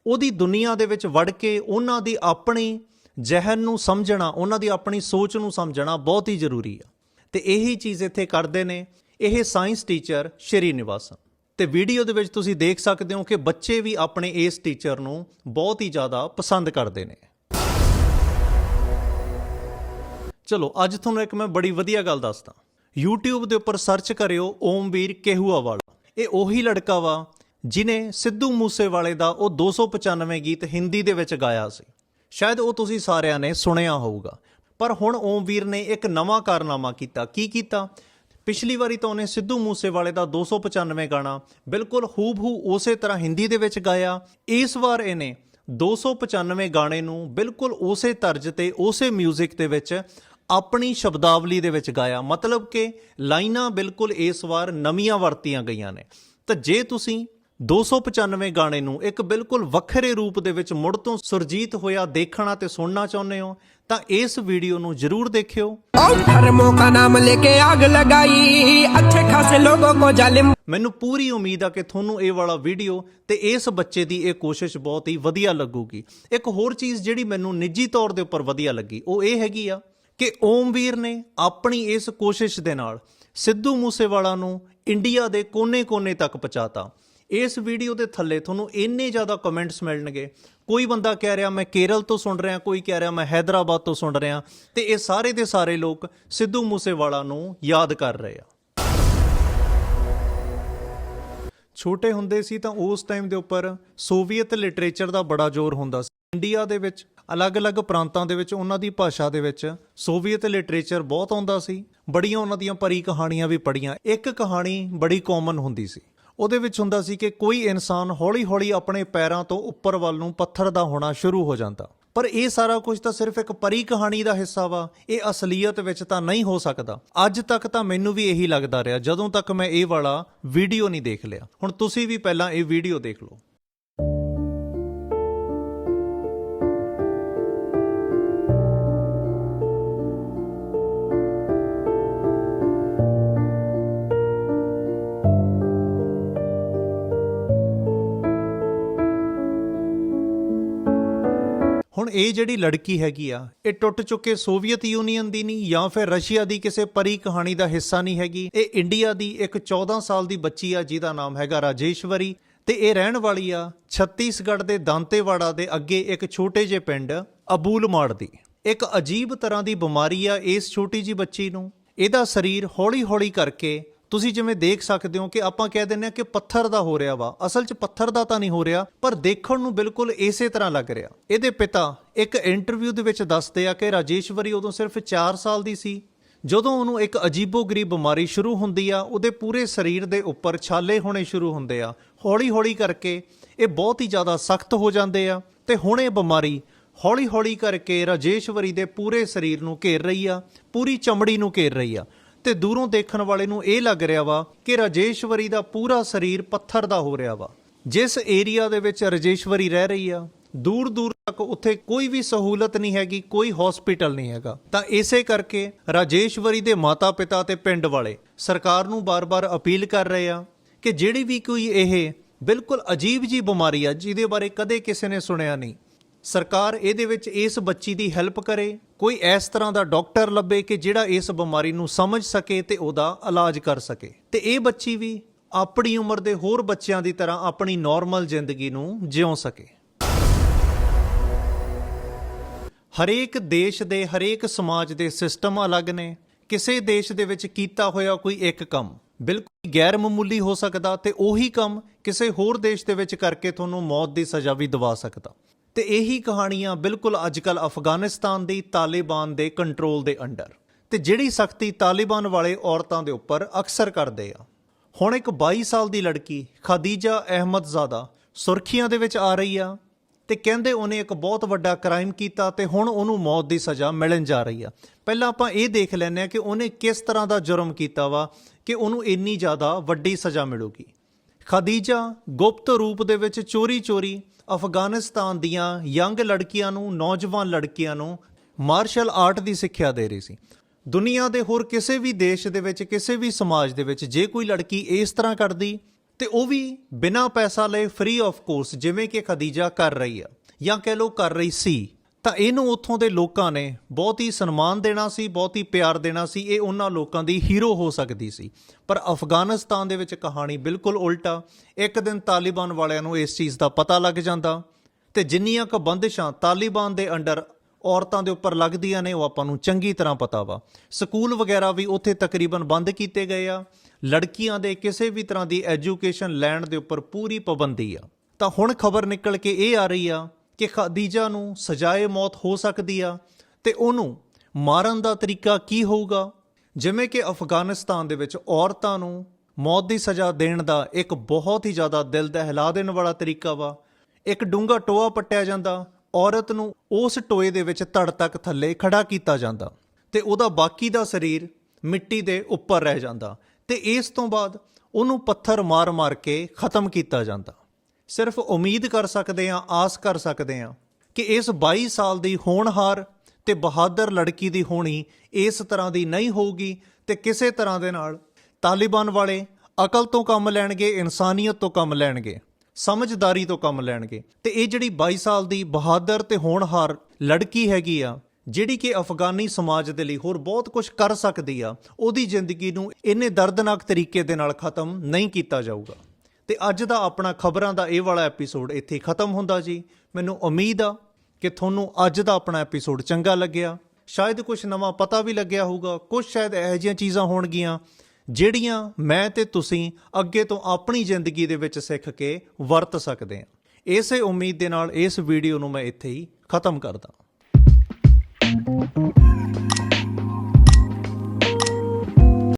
ਉਹਦੀ ਦੁਨੀਆ ਦੇ ਵਿੱਚ ਵੜ ਕੇ ਉਹਨਾਂ ਦੀ ਆਪਣੀ ਜ਼ਹਿਨ ਨੂੰ ਸਮਝਣਾ, ਉਹਨਾਂ ਦੀ ਆਪਣੀ ਸੋਚ ਨੂੰ ਸਮਝਣਾ ਬਹੁਤ ਹੀ ਜ਼ਰੂਰੀ ਆ। ਤੇ ਇਹੀ ਚੀਜ਼ ਇੱਥੇ ਕਰਦੇ ਨੇ ਇਹ ਸਾਇੰਸ ਟੀਚਰ ਸ਼੍ਰੀ ਨਿਵਾਸਨ। ਤੇ ਵੀਡੀਓ ਦੇ ਵਿੱਚ ਤੁਸੀਂ ਦੇਖ ਸਕਦੇ ਹੋ ਕਿ ਬੱਚੇ ਵੀ ਆਪਣੇ ਇਸ ਟੀਚਰ ਨੂੰ ਬਹੁਤ ਹੀ ਜ਼ਿਆਦਾ ਪਸੰਦ ਕਰਦੇ ਨੇ। ਚਲੋ, ਅੱਜ ਤੁਹਾਨੂੰ ਇੱਕ ਮੈਂ ਬੜੀ ਵਧੀਆ ਗੱਲ ਦੱਸਦਾ। YouTube ਦੇ ਉੱਪਰ ਸਰਚ ਕਰਿਓ, ਓਮਵੀਰ ਕੇਹੂਆ ਵਾਲਾ ਇਹ ਉਹੀ ਲੜਕਾ ਵਾ ਜਿਨੇ ਸਿੱਧੂ ਮੂਸੇਵਾਲੇ ਦਾ ਉਹ 295 ਗੀਤ ਹਿੰਦੀ ਦੇ ਵਿੱਚ ਗਾਇਆ ਸੀ। ਸ਼ਾਇਦ ਉਹ ਤੁਸੀਂ ਸਾਰਿਆਂ ਨੇ ਸੁਣਿਆ ਹੋਊਗਾ। ਪਰ ਹੁਣ ਓਮਵੀਰ ਨੇ ਇੱਕ ਨਵਾਂ ਕਾਰਨਾਮਾ ਕੀਤਾ। ਕੀ ਕੀਤਾ? ਪਿਛਲੀ ਵਾਰੀ ਤਾਂ ਉਹਨੇ ਸਿੱਧੂ ਮੂਸੇਵਾਲੇ ਦਾ 295 ਗਾਣਾ ਬਿਲਕੁਲ ਹੂਬਹੂ ਉਸੇ ਤਰ੍ਹਾਂ ਹਿੰਦੀ ਦੇ ਵਿੱਚ ਗਾਇਆ। ਇਸ ਵਾਰ ਇਹਨੇ 295 ਗਾਣੇ ਨੂੰ ਬਿਲਕੁਲ ਉਸੇ ਤਰਜ਼ ਤੇ, ਉਸੇ 뮤직 ਦੇ ਵਿੱਚ ਆਪਣੀ ਸ਼ਬਦਾਵਲੀ ਦੇ ਵਿੱਚ ਗਾਇਆ। ਮਤਲਬ ਕਿ ਲਾਈਨਾਂ ਬਿਲਕੁਲ ਇਸ ਵਾਰ ਨਵੀਆਂ ਵਰਤੀਆਂ ਗਈਆਂ ਨੇ। ਤਾਂ ਜੇ ਤੁਸੀਂ 295 ਗਾਣੇ ਨੂੰ ਇੱਕ ਬਿਲਕੁਲ ਵੱਖਰੇ ਰੂਪ ਦੇ ਵਿੱਚ ਮੁੜ ਤੋਂ ਸੁਰਜੀਤ ਹੋਇਆ ਦੇਖਣਾ ਤੇ ਸੁਣਨਾ ਚਾਹੁੰਦੇ ਹੋ ਤਾਂ ਇਸ ਵੀਡੀਓ ਨੂੰ ਜ਼ਰੂਰ ਦੇਖਿਓ। ਉਹ ਧਰਮੋਂ ਨਾਮ ਲੈ ਕੇ ਆਗ ਲਗਾਈ ਅੱਛੇ ਖਾਸੇ ਲੋਗੋ ਕੋ ਜ਼ਾਲਿਮ। ਮੈਨੂੰ ਪੂਰੀ ਉਮੀਦ ਆ ਕਿ ਤੁਹਾਨੂੰ ਇਹ ਵਾਲਾ ਵੀਡੀਓ ਤੇ ਇਸ ਬੱਚੇ ਦੀ ਇਹ ਕੋਸ਼ਿਸ਼ ਬਹੁਤ ਹੀ ਵਧੀਆ ਲੱਗੂਗੀ। ਇੱਕ ਹੋਰ ਚੀਜ਼ ਜਿਹੜੀ ਮੈਨੂੰ ਨਿੱਜੀ ਤੌਰ ਦੇ ਉੱਪਰ ਵਧੀਆ ਲੱਗੀ ਉਹ ਇਹ ਹੈਗੀ ਆ ਕਿ ਓਮਵੀਰ ਨੇ ਆਪਣੀ ਇਸ ਕੋਸ਼ਿਸ਼ ਦੇ ਨਾਲ ਸਿੱਧੂ ਮੂਸੇਵਾਲਾ ਨੂੰ ਇੰਡੀਆ ਦੇ ਕੋਨੇ-ਕੋਨੇ ਤੱਕ ਪਹੁੰਚਾਤਾ। ਇਸ ਵੀਡੀਓ ਦੇ ਥੱਲੇ ਤੁਹਾਨੂੰ ਇੰਨੇ ਜ਼ਿਆਦਾ ਕਮੈਂਟਸ ਮਿਲਣਗੇ। ਕੋਈ ਬੰਦਾ ਕਹਿ ਰਿਹਾ, ਮੈਂ ਕੇਰਲ ਤੋਂ ਸੁਣ ਰਿਹਾ, ਕੋਈ ਕਹਿ ਰਿਹਾ, ਮੈਂ ਹైదరాబాద్ ਤੋਂ ਸੁਣ ਰਿਹਾ। ਤੇ ਇਹ ਸਾਰੇ ਦੇ ਸਾਰੇ ਲੋਕ ਸਿੱਧੂ ਮੂਸੇਵਾਲਾ ਨੂੰ ਯਾਦ ਕਰ ਰਹੇ ਆ। ਛੋਟੇ ਹੁੰਦੇ ਸੀ ਤਾਂ ਉਸ ਟਾਈਮ ਦੇ ਉੱਪਰ ਸੋਵੀਅਤ ਲਿਟਰੇਚਰ ਦਾ ਬੜਾ ਜ਼ੋਰ ਹੁੰਦਾ ਸੀ। ਇੰਡੀਆ ਦੇ ਵਿੱਚ, ਅਲੱਗ-ਅਲੱਗ ਪ੍ਰਾਂਤਾਂ ਦੇ ਵਿੱਚ, ਉਹਨਾਂ ਦੀ ਭਾਸ਼ਾ ਦੇ ਵਿੱਚ ਸੋਵੀਅਤ ਲਿਟਰੇਚਰ ਬਹੁਤ ਆਉਂਦਾ ਸੀ। ਬੜੀਆਂ ਉਹਨਾਂ ਦੀਆਂ ਪਰੀ ਕਹਾਣੀਆਂ ਵੀ ਪੜੀਆਂ ਇੱਕ ਕਹਾਣੀ ਬੜੀ ਕਾਮਨ ਹੁੰਦੀ ਸੀ। ਉਹਦੇ ਵਿੱਚ ਹੁੰਦਾ ਸੀ ਕਿ ਕੋਈ ਇਨਸਾਨ ਹੌਲੀ-ਹੌਲੀ ਆਪਣੇ ਪੈਰਾਂ ਤੋਂ ਉੱਪਰ ਵੱਲ ਨੂੰ ਪੱਥਰ ਦਾ ਹੋਣਾ ਸ਼ੁਰੂ ਹੋ ਜਾਂਦਾ। ਪਰ ਇਹ ਸਾਰਾ ਕੁਝ ਤਾਂ ਸਿਰਫ ਇੱਕ ਪਰੀ ਕਹਾਣੀ ਦਾ ਹਿੱਸਾ ਵਾ। ਇਹ ਅਸਲੀਅਤ ਵਿੱਚ ਤਾਂ ਨਹੀਂ ਹੋ ਸਕਦਾ। ਅੱਜ ਤੱਕ ਤਾਂ ਮੈਨੂੰ ਵੀ ਇਹੀ ਲੱਗਦਾ ਰਿਹਾ, ਜਦੋਂ ਤੱਕ ਮੈਂ ਇਹ ਵਾਲਾ ਵੀਡੀਓ ਨਹੀਂ ਦੇਖ ਲਿਆ। ਹੁਣ ਤੁਸੀਂ ਵੀ ਪਹਿਲਾਂ ਇਹ ਵੀਡੀਓ ਦੇਖ ਲਓ। ਹੁਣ ਇਹ ਜਿਹੜੀ ਲੜਕੀ ਹੈਗੀ ਆ, ਇਹ ਟੁੱਟ ਚੁੱਕੇ ਸੋਵੀਅਤ ਯੂਨੀਅਨ ਦੀ ਨਹੀਂ ਜਾਂ ਫਿਰ ਰਸ਼ੀਆ ਦੀ ਕਿਸੇ ਪਰੀ ਕਹਾਣੀ ਦਾ ਹਿੱਸਾ ਨਹੀਂ ਹੈਗੀ। ਇਹ ਇੰਡੀਆ ਦੀ ਇੱਕ 14 ਸਾਲ ਦੀ ਬੱਚੀ ਆ, ਜਿਹਦਾ ਨਾਮ ਹੈਗਾ ਰਾਜੇਸ਼ਵਰੀ ਤੇ ਇਹ ਰਹਿਣ ਵਾਲੀ ਆ ਛੱਤੀਸਗੜ੍ਹ ਦੇ ਦਾਂਤੇਵਾੜਾ ਦੇ ਅੱਗੇ ਇੱਕ ਛੋਟੇ ਜਿਹੇ ਪਿੰਡ, ਅਬੂਲਮਾੜ ਦੀ। ਇੱਕ ਅਜੀਬ ਤਰ੍ਹਾਂ ਦੀ ਬਿਮਾਰੀ ਆ ਇਸ ਛੋਟੀ ਜੀ ਬੱਚੀ ਨੂੰ। ਇਹਦਾ ਸਰੀਰ ਹੌਲੀ-ਹੌਲੀ ਕਰਕੇ ਤੁਸੀਂ ਜਿਵੇਂ ਦੇਖ ਸਕਦੇ ਹੋ ਕਿ ਆਪਾਂ ਕਹਿ ਦਿੰਦੇ ਆ ਕਿ ਪੱਥਰ ਦਾ ਹੋ ਰਿਹਾ ਵਾ। ਅਸਲ 'ਚ ਪੱਥਰ ਦਾ ਤਾਂ ਨਹੀਂ ਹੋ ਰਿਹਾ, ਪਰ ਦੇਖਣ ਨੂੰ ਬਿਲਕੁਲ ਇਸੇ ਤਰ੍ਹਾਂ ਲੱਗ ਰਿਹਾ। ਇਹਦੇ ਪਿਤਾ ਇੱਕ ਇੰਟਰਵਿਊ ਦੇ ਵਿੱਚ ਦੱਸਦੇ ਆ ਕਿ ਰਾਜੇਸ਼ਵਰੀ ਉਦੋਂ ਸਿਰਫ 4 ਸਾਲ ਦੀ ਸੀ। ਜਦੋਂ ਉਹਨੂੰ ਇੱਕ ਅਜੀਬੋ-ਗਰੀਬ ਬਿਮਾਰੀ ਸ਼ੁਰੂ ਹੁੰਦੀ ਆ, ਉਹਦੇ ਪੂਰੇ ਸਰੀਰ ਦੇ ਉੱਪਰ ਛਾਲੇ ਹੋਣੇ ਸ਼ੁਰੂ ਹੁੰਦੇ ਆ। ਹੌਲੀ-ਹੌਲੀ ਕਰਕੇ ਇਹ ਬਹੁਤ ਹੀ ਜ਼ਿਆਦਾ ਸਖਤ ਹੋ ਜਾਂਦੇ ਆ ਤੇ ਹੁਣ ਇਹ ਬਿਮਾਰੀ ਹੌਲੀ-ਹੌਲੀ ਕਰਕੇ ਰਾਜੇਸ਼ਵਰੀ ਦੇ ਪੂਰੇ ਸਰੀਰ ਨੂੰ ਘੇਰ ਰਹੀ ਆ, ਪੂਰੀ ਚਮੜੀ ਨੂੰ ਘੇਰ ਰਹੀ ਆ। ਤੇ ਦੂਰੋਂ ਦੇਖਣ ਵਾਲੇ ਨੂੰ ਇਹ ਲੱਗ ਰਿਹਾ ਵਾ ਕਿ ਰਾਜੇਸ਼ਵਰੀ ਦਾ ਪੂਰਾ ਸਰੀਰ ਪੱਥਰ ਦਾ ਹੋ ਰਿਹਾ ਵਾ। ਜਿਸ ਏਰੀਆ ਦੇ ਵਿੱਚ ਰਾਜੇਸ਼ਵਰੀ ਰਹਿ ਰਹੀ ਆ, ਦੂਰ ਦੂਰ ਤੱਕ ਉੱਥੇ ਕੋਈ ਵੀ ਸਹੂਲਤ ਨਹੀਂ ਹੈਗੀ, ਕੋਈ ਹਸਪੀਟਲ ਨਹੀਂ ਹੈਗਾ। ਤਾਂ ਇਸੇ ਕਰਕੇ ਰਾਜੇਸ਼ਵਰੀ ਦੇ ਮਾਤਾ-ਪਿਤਾ ਤੇ ਪਿੰਡ ਵਾਲੇ ਸਰਕਾਰ ਨੂੰ ਬਾਰ-ਬਾਰ ਅਪੀਲ ਕਰ ਰਹੇ ਆ ਕਿ ਜਿਹੜੀ ਵੀ ਕੋਈ ਇਹ ਬਿਲਕੁਲ ਅਜੀਬ ਜੀ ਬਿਮਾਰੀ ਆ, ਜਿਹਦੇ ਬਾਰੇ ਕਦੇ ਕਿਸੇ ਨੇ ਸੁਣਿਆ ਨਹੀਂ, ਸਰਕਾਰ ਇਹਦੇ ਵਿੱਚ ਇਸ ਬੱਚੀ ਦੀ ਹੈਲਪ ਕਰੇ ਕੋਈ ਇਸ ਤਰ੍ਹਾਂ ਦਾ ਡਾਕਟਰ ਲੱਭੇ ਕਿ ਜਿਹੜਾ ਇਸ ਬਿਮਾਰੀ ਨੂੰ ਸਮਝ ਸਕੇ ਤੇ ਉਹਦਾ ਇਲਾਜ ਕਰ ਸਕੇ। ਤੇ ਇਹ ਬੱਚੀ ਵੀ ਆਪਣੀ ਉਮਰ ਦੇ ਹੋਰ ਬੱਚਿਆਂ ਦੀ ਤਰ੍ਹਾਂ ਆਪਣੀ ਨਾਰਮਲ ਜ਼ਿੰਦਗੀ ਨੂੰ ਜਿਉ ਸਕੇ। ਹਰੇਕ ਦੇਸ਼ ਦੇ, ਹਰੇਕ ਸਮਾਜ ਦੇ ਸਿਸਟਮ ਅਲੱਗ ਨੇ। ਕਿਸੇ ਦੇਸ਼ ਦੇ ਵਿੱਚ ਕੀਤਾ ਹੋਇਆ ਕੋਈ ਇੱਕ ਕੰਮ ਬਿਲਕੁਲ ਗੈਰ ਮਾਮੂਲੀ ਹੋ ਸਕਦਾ ਤੇ ਉਹੀ ਕੰਮ ਕਿਸੇ ਹੋਰ ਦੇਸ਼ ਦੇ ਵਿੱਚ ਕਰਕੇ ਤੁਹਾਨੂੰ ਮੌਤ ਦੀ ਸਜ਼ਾ ਵੀ ਦਿਵਾ ਸਕਦਾ। ਤੇ ਇਹੀ ਕਹਾਣੀਆਂ ਬਿਲਕੁਲ ਅੱਜਕੱਲ ਅਫਗਾਨਿਸਤਾਨ ਦੀ ਤਾਲਿਬਾਨ ਦੇ ਕੰਟਰੋਲ ਦੇ ਅੰਡਰ। ਤੇ ਜਿਹੜੀ ਸਖਤੀ ਤਾਲਿਬਾਨ ਵਾਲੇ ਔਰਤਾਂ ਦੇ ਉੱਪਰ ਅਕਸਰ ਕਰਦੇ ਆ। ਹੁਣ ਇੱਕ 22 ਸਾਲ ਦੀ ਲੜਕੀ, ਖਾਦੀਜਾ ਅਹਿਮਦਜ਼ਾਦਾ, ਸੁਰਖੀਆਂ ਦੇ ਵਿੱਚ ਆ ਰਹੀ ਆ ਤੇ ਕਹਿੰਦੇ ਉਹਨੇ ਇੱਕ ਬਹੁਤ ਵੱਡਾ ਕ੍ਰਾਈਮ ਕੀਤਾ ਤੇ ਹੁਣ ਉਹਨੂੰ ਮੌਤ ਦੀ ਸਜ਼ਾ ਮਿਲਣ ਜਾ ਰਹੀ ਆ। ਪਹਿਲਾਂ ਆਪਾਂ ਇਹ ਦੇਖ ਲੈਂਦੇ ਆ ਕਿ ਉਹਨੇ ਕਿਸ ਤਰ੍ਹਾਂ ਦਾ ਜੁਰਮ ਕੀਤਾ ਵਾ ਕਿ ਉਹਨੂੰ ਇੰਨੀ ਜ਼ਿਆਦਾ ਵੱਡੀ ਸਜ਼ਾ ਮਿਲੂਗੀ। ਖਦੀਜਾ ਗੁਪਤ ਰੂਪ ਦੇ ਵਿੱਚ ਚੋਰੀ-ਚੋਰੀ ਅਫਗਾਨਿਸਤਾਨ ਦੀਆਂ ਯੰਗ ਲੜਕੀਆਂ ਨੂੰ, ਨੌਜਵਾਨ ਲੜਕੀਆਂ ਨੂੰ ਮਾਰਸ਼ਲ ਆਰਟ ਦੀ ਸਿੱਖਿਆ ਦੇ ਰਹੀ ਸੀ। ਦੁਨੀਆ ਦੇ ਹੋਰ ਕਿਸੇ ਵੀ ਦੇਸ਼ ਦੇ ਵਿੱਚ, ਕਿਸੇ ਵੀ ਸਮਾਜ ਦੇ ਵਿੱਚ ਜੇ ਕੋਈ ਲੜਕੀ ਇਸ ਤਰ੍ਹਾਂ ਕਰਦੀ, ਤੇ ਉਹ ਵੀ ਬਿਨਾਂ ਪੈਸਾ ਲਏ ਫ੍ਰੀ ਆਫ ਕੋਰਸ ਜਿਵੇਂ ਕਿ ਖਦੀਜਾ ਕਰ ਰਹੀ ਆ ਜਾਂ ਕਹਿ ਲੋ ਕਰ ਰਹੀ ਸੀ। ਤਾਂ ਇਹਨੂੰ ਉੱਥੋਂ ਦੇ ਲੋਕਾਂ ਨੇ ਬਹੁਤ ਹੀ ਸਨਮਾਨ ਦੇਣਾ ਸੀ, ਬਹੁਤ ਹੀ ਪਿਆਰ ਦੇਣਾ ਸੀ, ਇਹ ਉਹਨਾਂ ਲੋਕਾਂ ਦੀ ਹੀਰੋ ਹੋ ਸਕਦੀ ਸੀ। ਪਰ ਅਫਗਾਨਿਸਤਾਨ ਦੇ ਵਿੱਚ ਕਹਾਣੀ ਬਿਲਕੁਲ ਉਲਟਾ, ਇੱਕ ਦਿਨ ਤਾਲਿਬਾਨ ਵਾਲਿਆਂ ਨੂੰ ਇਸ ਚੀਜ਼ ਦਾ ਪਤਾ ਲੱਗ ਜਾਂਦਾ ਤੇ ਜਿੰਨੀਆਂ ਕੁ ਬੰਦਿਸ਼ਾਂ ਤਾਲਿਬਾਨ ਦੇ ਅੰਡਰ ਔਰਤਾਂ ਦੇ ਉੱਪਰ ਲੱਗਦੀਆਂ ਨੇ, ਉਹ ਆਪਾਂ ਨੂੰ ਚੰਗੀ ਤਰ੍ਹਾਂ ਪਤਾ ਵਾ। ਸਕੂਲ ਵਗੈਰਾ ਵੀ ਉੱਥੇ ਤਕਰੀਬਨ ਬੰਦ ਕੀਤੇ ਗਏ ਆ। ਲੜਕੀਆਂ ਦੇ ਕਿਸੇ ਵੀ ਤਰ੍ਹਾਂ ਦੀ ਐਜੂਕੇਸ਼ਨ ਲੈਣ ਦੇ ਉੱਪਰ ਪੂਰੀ ਪਾਬੰਦੀ ਆ। ਤਾਂ ਹੁਣ ਖਬਰ ਨਿਕਲ ਕੇ ਇਹ ਆ ਰਹੀ ਆ ਕਿ ਖਾਦੀਜਾ ਨੂੰ ਸਜ਼ਾਏ ਮੌਤ ਹੋ ਸਕਦੀ ਆ ਤੇ ਉਹਨੂੰ ਮਾਰਨ ਦਾ ਤਰੀਕਾ ਕੀ ਹੋਊਗਾ? ਜਿਵੇਂ ਕਿ ਅਫਗਾਨਿਸਤਾਨ ਦੇ ਵਿੱਚ ਔਰਤਾਂ ਨੂੰ ਮੌਤ ਦੀ ਸਜ਼ਾ ਦੇਣ ਦਾ ਇੱਕ ਬਹੁਤ ਹੀ ਜ਼ਿਆਦਾ ਦਿਲ ਦਹਿਲਾ ਦੇਣ ਵਾਲਾ ਤਰੀਕਾ ਵਾ। ਇੱਕ ਡੂੰਗਾ ਟੋਆ ਪੱਟਿਆ ਜਾਂਦਾ, ਔਰਤ ਨੂੰ ਉਸ ਟੋਏ ਦੇ ਵਿੱਚ ਧੜ ਤੱਕ ਥੱਲੇ ਖੜਾ ਕੀਤਾ ਜਾਂਦਾ ਤੇ ਉਹਦਾ ਬਾਕੀ ਦਾ ਸਰੀਰ ਮਿੱਟੀ ਦੇ ਉੱਪਰ ਰਹਿ ਜਾਂਦਾ ਤੇ ਇਸ ਤੋਂ ਬਾਅਦ ਉਹਨੂੰ ਪੱਥਰ ਮਾਰ-ਮਾਰ ਕੇ ਖਤਮ ਕੀਤਾ ਜਾਂਦਾ। ਸਿਰਫ ਉਮੀਦ ਕਰ ਸਕਦੇ ਹਾਂ, ਆਸ ਕਰ ਸਕਦੇ ਹਾਂ ਕਿ ਇਸ 22 ਸਾਲ ਦੀ ਹੋਣਹਾਰ ਤੇ ਬਹਾਦਰ ਲੜਕੀ ਦੀ ਹੋਣੀ ਇਸ ਤਰ੍ਹਾਂ ਦੀ ਨਹੀਂ ਹੋਊਗੀ ਤੇ ਕਿਸੇ ਤਰ੍ਹਾਂ ਦੇ ਨਾਲ ਤਾਲਿਬਾਨ ਵਾਲੇ ਅਕਲ ਤੋਂ ਕੰਮ ਲੈਣਗੇ, ਇਨਸਾਨੀਅਤ ਤੋਂ ਕੰਮ ਲੈਣਗੇ, ਸਮਝਦਾਰੀ ਤੋਂ ਕੰਮ ਲੈਣਗੇ। ਤੇ ਇਹ ਜਿਹੜੀ 22 ਸਾਲ ਦੀ ਬਹਾਦਰ ਤੇ ਹੋਣਹਾਰ ਲੜਕੀ ਹੈਗੀ ਆ, ਜਿਹੜੀ ਕਿ ਅਫਗਾਨੀ ਸਮਾਜ ਦੇ ਲਈ ਹੋਰ ਬਹੁਤ ਕੁਝ ਕਰ ਸਕਦੀ ਆ, ਉਹਦੀ ਜ਼ਿੰਦਗੀ ਨੂੰ ਇੰਨੇ ਦਰਦਨਾਕ ਤਰੀਕੇ ਦੇ ਨਾਲ ਖਤਮ ਨਹੀਂ ਕੀਤਾ ਜਾਊਗਾ। ਤੇ ਅੱਜ ਦਾ ਆਪਣਾ ਖਬਰਾਂ ਦਾ ਇਹ ਵਾਲਾ ਐਪੀਸੋਡ ਇੱਥੇ ਖਤਮ ਹੁੰਦਾ ਜੀ। ਮੈਨੂੰ ਉਮੀਦ ਆ ਕਿ ਤੁਹਾਨੂੰ ਅੱਜ ਦਾ ਆਪਣਾ ਐਪੀਸੋਡ ਚੰਗਾ ਲੱਗਿਆ। ਸ਼ਾਇਦ ਕੁਝ ਨਵਾਂ ਪਤਾ ਵੀ ਲੱਗਿਆ ਹੋਊਗਾ। ਕੁਝ ਸ਼ਾਇਦ ਇਹੋ ਜਿਹੀਆਂ ਚੀਜ਼ਾਂ ਹੋਣਗੀਆਂ, ਜਿਹੜੀਆਂ ਮੈਂ ਤੇ ਤੁਸੀਂ ਅੱਗੇ ਤੋਂ ਆਪਣੀ ਜ਼ਿੰਦਗੀ ਦੇ ਵਿੱਚ ਸਿੱਖ ਕੇ ਵਰਤ ਸਕਦੇ ਹਾਂ। ਇਸੇ ਉਮੀਦ ਦੇ ਨਾਲ ਇਸ ਵੀਡੀਓ ਨੂੰ ਮੈਂ ਇੱਥੇ ਹੀ ਖਤਮ ਕਰਦਾ।